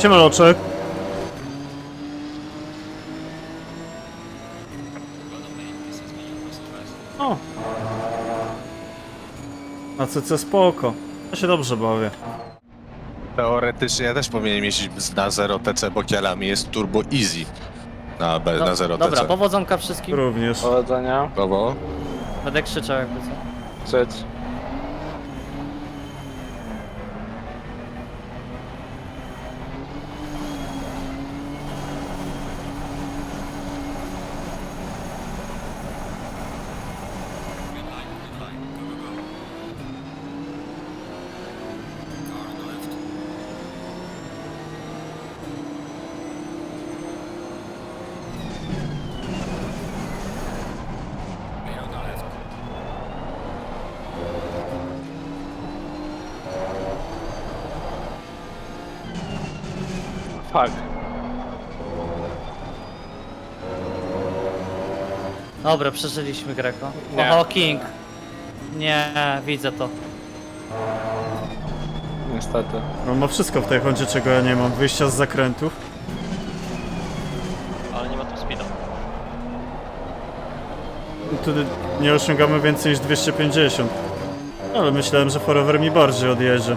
Siemaloczek. O. Na CC spoko. Ja się dobrze bawię. Teoretycznie ja też powinienem jeździć na 0 TC, bo kielami jest turbo easy na, B, No, na 0 dobra, TC. powodzonka wszystkim. Również. Powodzenia. Brawo. Będę krzyczał jakby co. Krzycz. Fuck. Dobra, przeżyliśmy Greco. Nie. Oho, King. Nie, widzę to. Niestety. On ma wszystko w tej Hondzie, czego ja nie mam. Wyjścia z zakrętów. Ale nie ma tu speeda. Tu nie osiągamy więcej niż 250. Ale myślałem, że Forever mi bardziej odjedzie.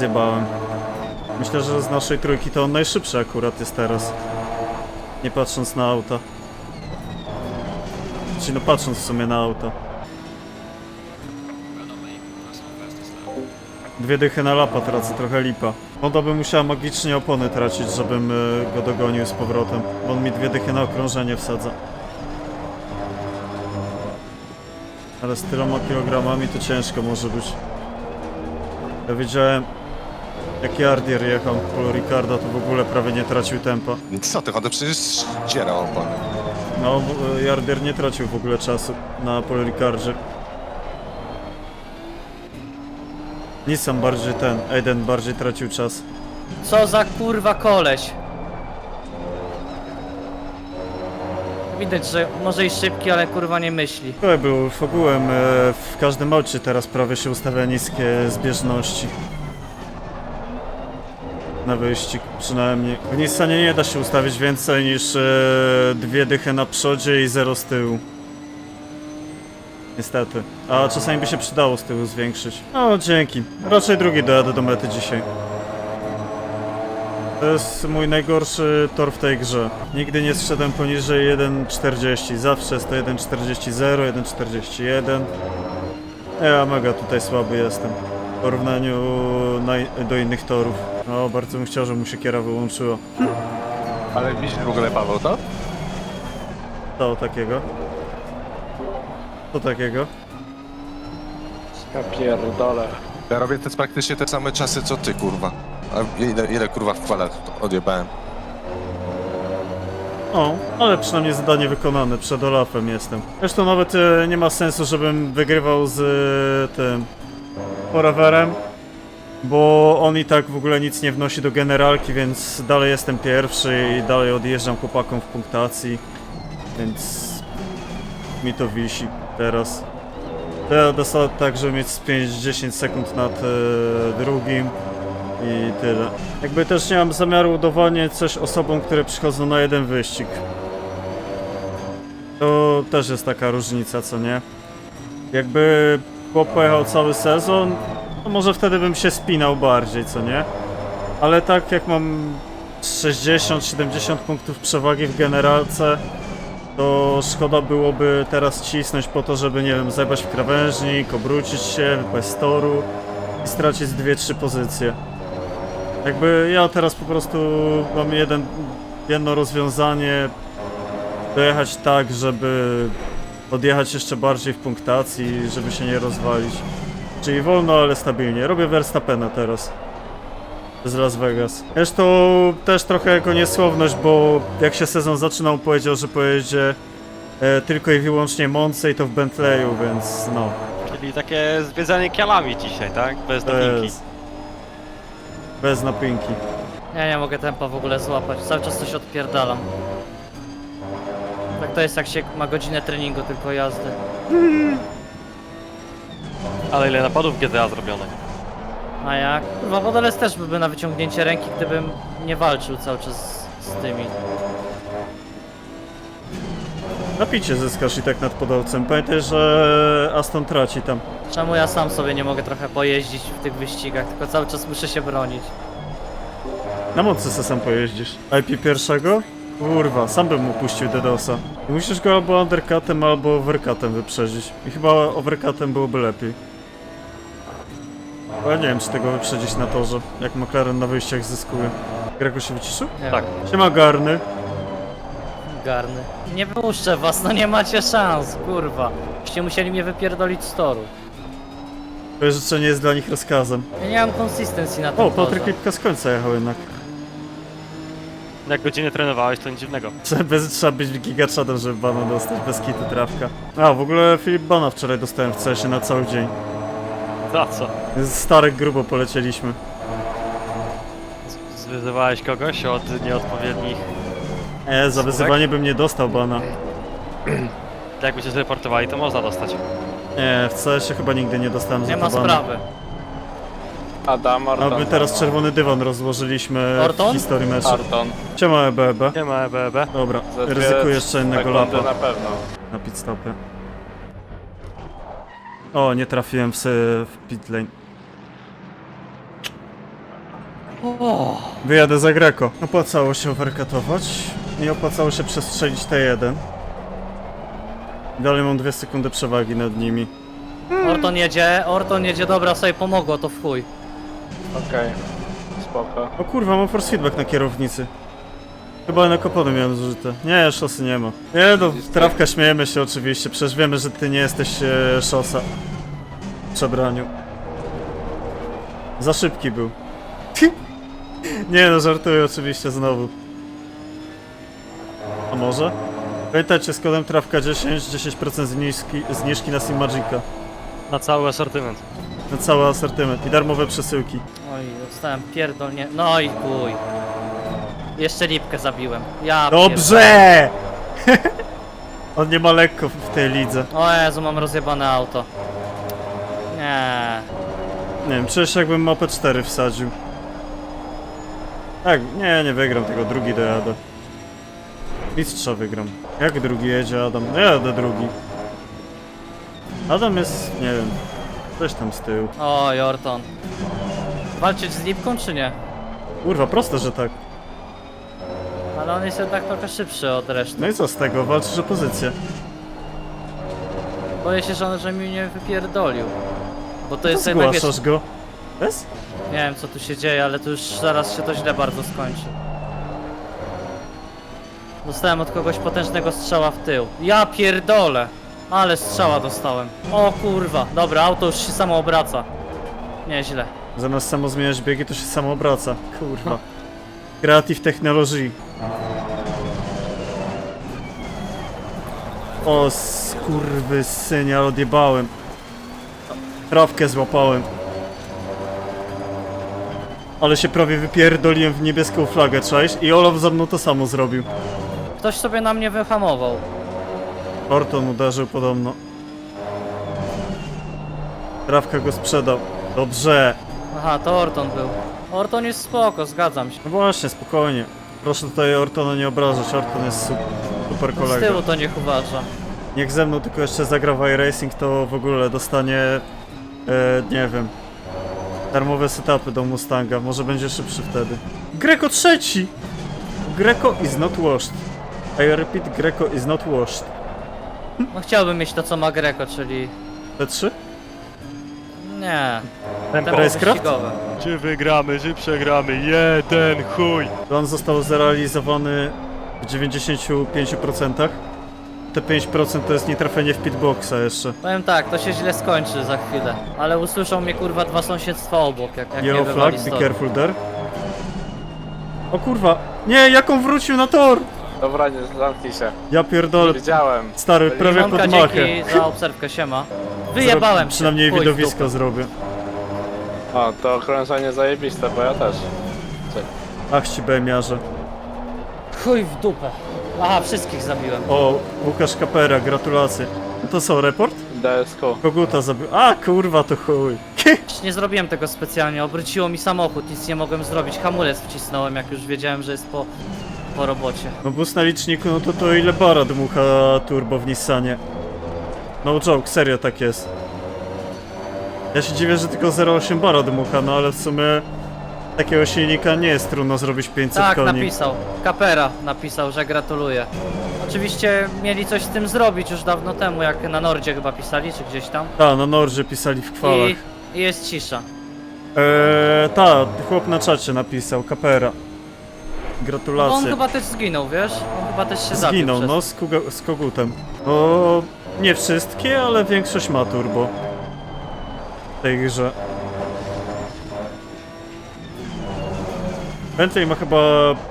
Zjebałem. Myślę, że z naszej trójki to on najszybszy akurat jest teraz. Nie patrząc na auta. Czyli no patrząc w sumie na auta. Dwie dychy na lapa tracę, trochę lipa. Honda by musiała magicznie opony tracić, żebym y, go dogonił z powrotem. Bo on mi dwie dychy na okrążenie wsadza. Ale z tyloma kilogramami to ciężko może być. Ja wiedziałem, jak Jardier jechał po Ricarda, to w ogóle prawie nie tracił tempa. Co ty, Honda przecież ściera opony. No, Jardier nie tracił w ogóle czasu na Paul Ricardzie. Nissan bardziej ten, Aiden bardziej tracił czas. Co za kurwa koleś. Widać, że może i szybki, ale kurwa nie myśli. To był w ogółem e, w każdym aucie teraz prawie się ustawia niskie zbieżności. Na wyścig przynajmniej. W Nissanie nie da się ustawić więcej niż e, dwie dychy na przodzie i zero z tyłu. Niestety. A czasami by się przydało z tyłu zwiększyć. No dzięki. Raczej drugi dojadę do mety dzisiaj. To jest mój najgorszy tor w tej grze. Nigdy nie zszedłem poniżej 1.40. Zawsze jest to 1.40.0, 1.41. Ja mega tutaj słaby jestem. W porównaniu na, do innych torów. O, bardzo bym chciał, żeby mu się kiera wyłączyło. Ale widzisz w ogóle Paweł to? Co takiego? Co takiego? Ja pierdolę. Ja robię te praktycznie te same czasy co ty, kurwa. A ile, ile kurwa w falach odjebałem? O, ale przynajmniej zadanie wykonane, przed Olafem jestem. Zresztą nawet e, nie ma sensu, żebym wygrywał z e, tym Foreverem, bo on i tak w ogóle nic nie wnosi do generalki, więc dalej jestem pierwszy i dalej odjeżdżam chłopakom w punktacji, więc mi to wisi teraz. Ja dostanę tak, żeby mieć z 5-10 sekund nad e, drugim i tyle. Jakby też nie mam zamiaru udowodnić coś osobom, które przychodzą na jeden wyścig. To też jest taka różnica, co nie? Jakby chłop pojechał cały sezon, to może wtedy bym się spinał bardziej, co nie? Ale tak jak mam 60-70 punktów przewagi w generalce, to szkoda byłoby teraz cisnąć po to, żeby, nie wiem, zajebać w krawężnik, obrócić się, wypaść toru i stracić 2-3 pozycje. Jakby ja teraz po prostu mam jeden, jedno rozwiązanie, dojechać tak, żeby odjechać jeszcze bardziej w punktacji, żeby się nie rozwalić. Czyli wolno, ale stabilnie. Robię Verstappena teraz. Z Las Vegas. Zresztą też trochę jako niesłowność, bo jak się sezon zaczynał, powiedział, że pojedzie e, tylko i wyłącznie Monce i to w Bentleyu, więc no. Czyli takie zwiedzanie kialami dzisiaj, tak? Bez dopinki. jest... Bez napinki. Ja nie mogę tempa w ogóle złapać, cały czas coś odpierdalam. Tak to jest jak się ma godzinę treningu tylko jazdy. Ale ile napadów GTA zrobionych? A jak? Kurwa, Wodeles też byłby na wyciągnięcie ręki, gdybym nie walczył cały czas z, z tymi. Napicie zyskasz i tak nad podolcem. Pamiętaj, że Aston traci tam. Czemu ja sam sobie nie mogę trochę pojeździć w tych wyścigach, tylko cały czas muszę się bronić. Na mocy se sam pojeździsz. IP pierwszego? Kurwa, sam bym mu puścił Dedosa. I musisz go albo undercutem, albo overcutem wyprzedzić. I chyba overcutem byłoby lepiej. Bo ja nie wiem, czy tego wyprzedzić na torze, jak McLaren na wyjściach zyskuje. Grego się wyciszył? Nie Tak. Siema Garny. Garny. Nie puszczę was, no nie macie szans, kurwa. Byście musieli mnie wypierdolić z toru. Twoje życzenie jest dla nich rozkazem. Ja nie mam konsystencji na tym O, Patryk. Lipka z końca jechał jednak. Jak godzinę trenowałeś, to nic dziwnego. Trzeba, bez, trzeba być gigaczadem, żeby bana dostać, bez kitu trawka. A, w ogóle Filip Bana wczoraj dostałem w CS na cały dzień. Za co? Z Starek grubo polecieliśmy. Z- Zwyzywałeś kogoś od nieodpowiednich... E, za wyzywanie bym nie dostał bana. Jakby cię zreportowali, to można dostać. Nie, w CS chyba nigdy nie dostałem za Nie ma to bana. sprawy. Adam A Arton. my teraz czerwony dywan rozłożyliśmy Orton? w historii meczu. Arton. Siema E EBEB. Nie ma E EBEB. Dobra, Za dwie ryzykuję jeszcze innego sekundy lapa na pewno. na pit stopie. O, nie trafiłem w, w pit lane. Wyjadę za Greco. Opłacało się overcutować. Nie opłacało się przestrzelić T1. Dalej mam dwie sekundy przewagi nad nimi. Orton jedzie, Orton jedzie, dobra, sobie pomogło, to w chuj. Okej. Spoko. O kurwa, mam force feedback na kierownicy. Chyba na kopony miałem zużyte. Nie, szosy nie ma. Nie no, trawka śmiejemy się oczywiście, przecież wiemy, że ty nie jesteś e, szosa. W przebraniu. Za szybki był. nie no, żartuję oczywiście znowu. A może? Pamiętajcie, z kodem trawka 10, 10% zniżki, zniżki na Simagica. Na cały asortyment. Na cały asortyment i darmowe przesyłki. Oj, dostałem pierdolnie. No i chuj. Jeszcze lipkę zabiłem. Ja Dobrze! On nie ma lekko w tej lidze. pierdolę. O Jezu, mam rozjebane auto. Nie. Nie wiem, przecież jakbym mapę 4 wsadził. Tak, nie, nie wygram tego, drugi dojadę. Mistrza wygram. Jak drugi jedzie Adam? No ja jadę drugi. Adam jest, nie wiem, coś tam z tyłu. Oj, Orton. Walczyć z lipką czy nie? Kurwa, proste, że tak. Ale on jest jednak trochę szybszy od reszty. No i co z tego, walczysz o pozycję. Boję się, że on że mi nie wypierdolił. Bo to jest jednak wiesz, zgłaszasz go. Bez? Nie wiem co tu się dzieje, ale to już zaraz się to źle bardzo skończy. Dostałem od kogoś potężnego strzała w tył. Ja pierdolę! Ale strzała dostałem. O kurwa, dobra, auto już się samo obraca. Nieźle. Zamiast samo zmieniać biegi, to się samo obraca. Kurwa. Creative Technology. O skurwy synia, odjebałem. Trawkę złapałem. Ale się prawie wypierdoliłem w niebieską flagę, czaisz? I Olaf za mną to samo zrobił. Ktoś sobie na mnie wyhamował. Orton uderzył podobno. Trawka go sprzedał. Dobrze. Aha, to Orton był. Orton jest spoko, zgadzam się. No właśnie, spokojnie. Proszę tutaj Ortona nie obrażać, Orton jest su- super Z kolega. tyłu to niech uważa. Niech ze mną tylko jeszcze zagra w iRacing, to w ogóle dostanie, e, nie wiem, darmowe setupy do Mustanga. Może będzie szybszy wtedy. Greco trzeci! Greco is not washed. I repeat, Greco is not washed. No chciałbym mieć to co ma Greco, czyli... T3? Nie. Racecraft? wyścigowe. Czy wygramy, czy przegramy? Jeden chuj! Plan został zrealizowany w 95%. Te 5% to jest nietrafienie w pitboxa jeszcze. Powiem tak, to się źle skończy za chwilę. Ale usłyszą mnie kurwa dwa sąsiedztwa obok, jak, jak nie Yellow wywali flag, be stąd. careful there. O kurwa! Nie, jak on wrócił na tor! Dobra, nie zamknij się. Ja Nie pierdolę, widziałem. stary, prawie Limonka, pod machę. dzięki za obserwkę, siema. Wyjebałem Zro- się. Przynajmniej Chuj w widowisko dupę. zrobię. O, to okrążenie zajebiste, bo ja też. Ach ci bemiarze. Chuj w dupę. Aha, wszystkich zabiłem. O, Łukasz Kapera, gratulacje. To co, report? DSQ. Koguta zabił. A kurwa, to chuj. Nie zrobiłem tego specjalnie, obróciło mi samochód, nic nie mogłem zrobić. Hamulec wcisnąłem, jak już wiedziałem, że jest po, po robocie. No bus na liczniku, no to to ile bara dmucha turbo w Nissanie. No joke, serio tak jest. Ja się dziwię, że tylko 0,8 bara dmucha, no ale w sumie takiego silnika nie jest trudno zrobić 500 Tak, koni. napisał. Kapera napisał, że gratuluje. Oczywiście mieli coś z tym zrobić już dawno temu, jak na Nordzie chyba pisali, czy gdzieś tam. Ta, na Nordzie pisali w kwalach. I, I jest cisza. Eee, ta, chłop na czacie napisał, Kapera. No on Gratulacje. chyba też zginął, wiesz? On chyba też się zabił Zginął, przez... no, z, kuga- z kogutem. O, nie wszystkie, ale większość ma turbo. W tej grze. Bentley ma chyba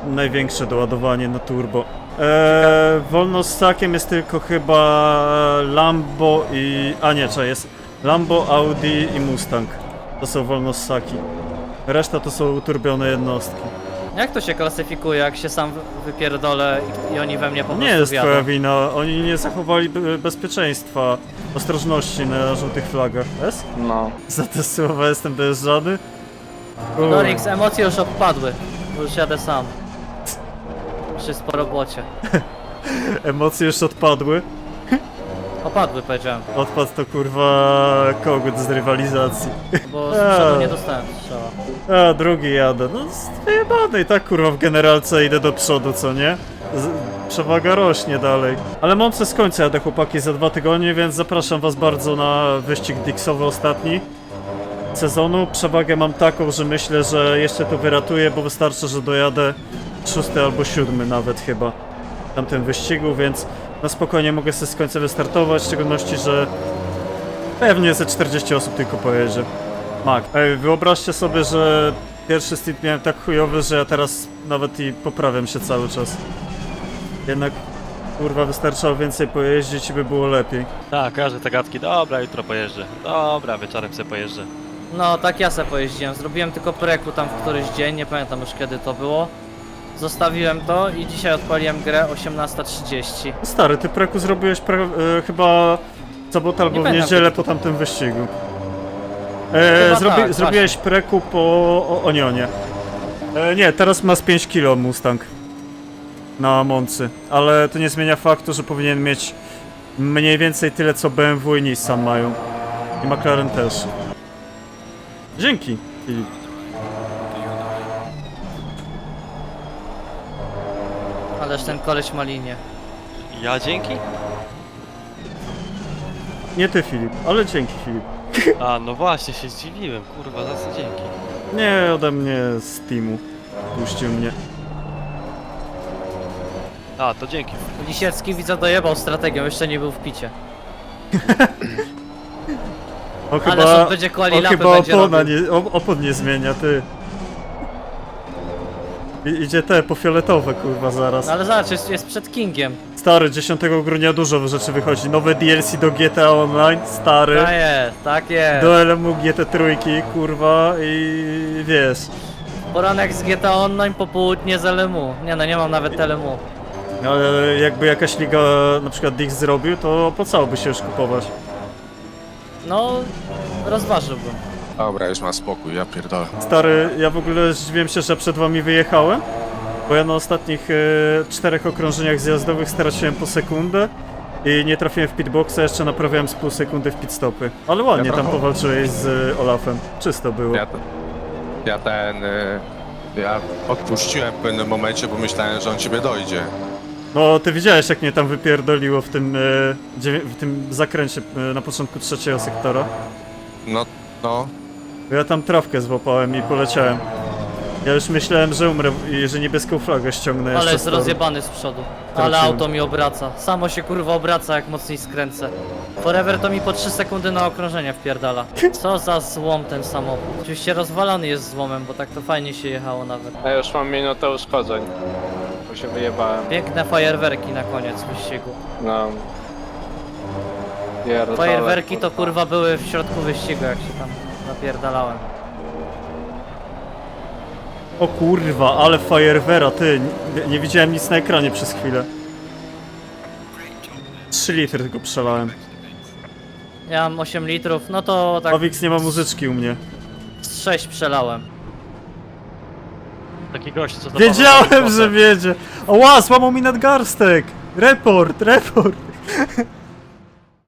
największe doładowanie na turbo. Eee, wolno jest tylko chyba Lambo i... A nie, czy jest Lambo, Audi i Mustang. To są wolno z saki. Reszta to są turbione jednostki. Jak to się klasyfikuje, jak się sam wy- wypierdolę i, i oni we mnie po prostu Nie jest wjadą? twoja wina, oni nie zachowali be- bezpieczeństwa, ostrożności na żółtych flagach. S? No. Za te słowa jestem dojeżdżany? Uj. Dorix, emocje już odpadły. bo Już jadę sam. Już jest po robocie. Emocje już odpadły. Opadły powiedziałem, Odpadł to kurwa kogut z rywalizacji. bo z przodu nie dostałem strzała. A, drugi jadę. No z- wyjebane i tak kurwa w generalce idę do przodu, co nie? Z przewaga rośnie dalej. Ale Monce z końca jadę chłopaki za dwa tygodnie, więc zapraszam was bardzo na wyścig Dixowy ostatni sezonu. Przewagę mam taką, że myślę, że jeszcze to wyratuję, bo wystarczy, że dojadę szósty albo siódmy nawet chyba tamtym wyścigu, więc na spokojnie mogę sobie z końca wystartować, w szczególności, że pewnie ze 40 osób tylko pojedzie. Mak. Ej, wyobraźcie sobie, że pierwszy stint miałem tak chujowy, że ja teraz nawet i poprawiam się cały czas. Jednak kurwa wystarczało więcej pojeździć i by było lepiej. Tak, każdy te gadki, dobra, jutro pojeżdżę. Dobra, wieczorem sobie pojeżdżę. No, tak ja se pojeździłem. Zrobiłem tylko preku tam w któryś dzień, nie pamiętam już kiedy to było. Zostawiłem to i dzisiaj odpaliłem grę 18.30. Stary, ty preku zrobiłeś pre, e, chyba w sobotę albo w pamiętam, niedzielę po tamtym wyścigu. E, Chyba zrobi, tak, zrobiłeś preku po o, Onionie. E, nie, teraz ma z 5 kilo Mustang na Moncy, ale to nie zmienia faktu, że powinien mieć mniej więcej tyle co BMW i Nissan mają. I McLaren też. Dzięki, Filip. Ależ ten koleś ma linię. Ja dzięki? Nie ty, Filip, ale dzięki, Filip. A, no właśnie, się zdziwiłem, kurwa, za co dzięki. Nie ode mnie z teamu. Puścił mnie. A, to dzięki. Lisiecki widzę dojebał strategią, jeszcze nie był w picie. Ale chyba, on będzie kłali on lapy, chyba będzie opona robił. nie, op- opon nie zmienia, ty. I, idzie te, po fioletowe, kurwa, zaraz. No ale zobacz, jest, jest przed Kingiem. Stary, 10 grudnia dużo rzeczy wychodzi. Nowe DLC do GTA Online, stary. Tak jest, tak jest. Do LMU GT trójki, kurwa i wiesz. Poranek z GTA Online, popołudnie z LMU. Nie no, nie mam nawet LMU. Ale jakby jakaś liga na przykład Dix zrobił, to opłacałoby się już kupować. No, rozważyłbym. Dobra, już ma spokój, ja pierdolę. Stary, ja w ogóle zdziwiłem się, że przed wami wyjechałem, bo ja na ostatnich e, czterech okrążeniach zjazdowych straciłem po sekundę i nie trafiłem w pitboxa, jeszcze naprawiałem z pół sekundy w pitstopy. Ale ładnie Ja tam powalczyłeś z e, Olafem. Czysto było. Ja, ja ten... y, Ja odpuściłem w pewnym momencie, bo myślałem, że on ciebie dojdzie. No, ty widziałeś jak mnie tam wypierdoliło w tym, e, dziewię- w tym zakręcie e, na początku trzeciego sektora. No, no. Ja tam trawkę złapałem i poleciałem. Ja już myślałem, że umrę i że niebieską flagę ściągnę jeszcze Ale jest z toru. rozjebany z przodu. Traciłem. Ale auto mi obraca. Samo się kurwa obraca, jak mocniej skręcę. Forever to mi po 3 sekundy na okrążenie wpierdala. Co za złom ten samochód. Oczywiście rozwalony jest złomem, bo tak to fajnie się jechało nawet. Ja już mam minutę uszkodzeń. Bo się wyjebałem. Piękne fajerwerki na koniec wyścigu. No. Pierdolę, Fajerwerki to kurwa były w środku wyścigu, jak się tam napierdalałem. O kurwa, ale fajerwera, ty, nie, nie widziałem nic na ekranie przez chwilę. 3 litry tylko przelałem. Ja mam 8 litrów, no to tak Pawix nie ma muzyczki u mnie. z 6 przelałem. Taki gość, co to Wiedziałem, że wiedzie! Ła, złamał mi nadgarstek! Report, report!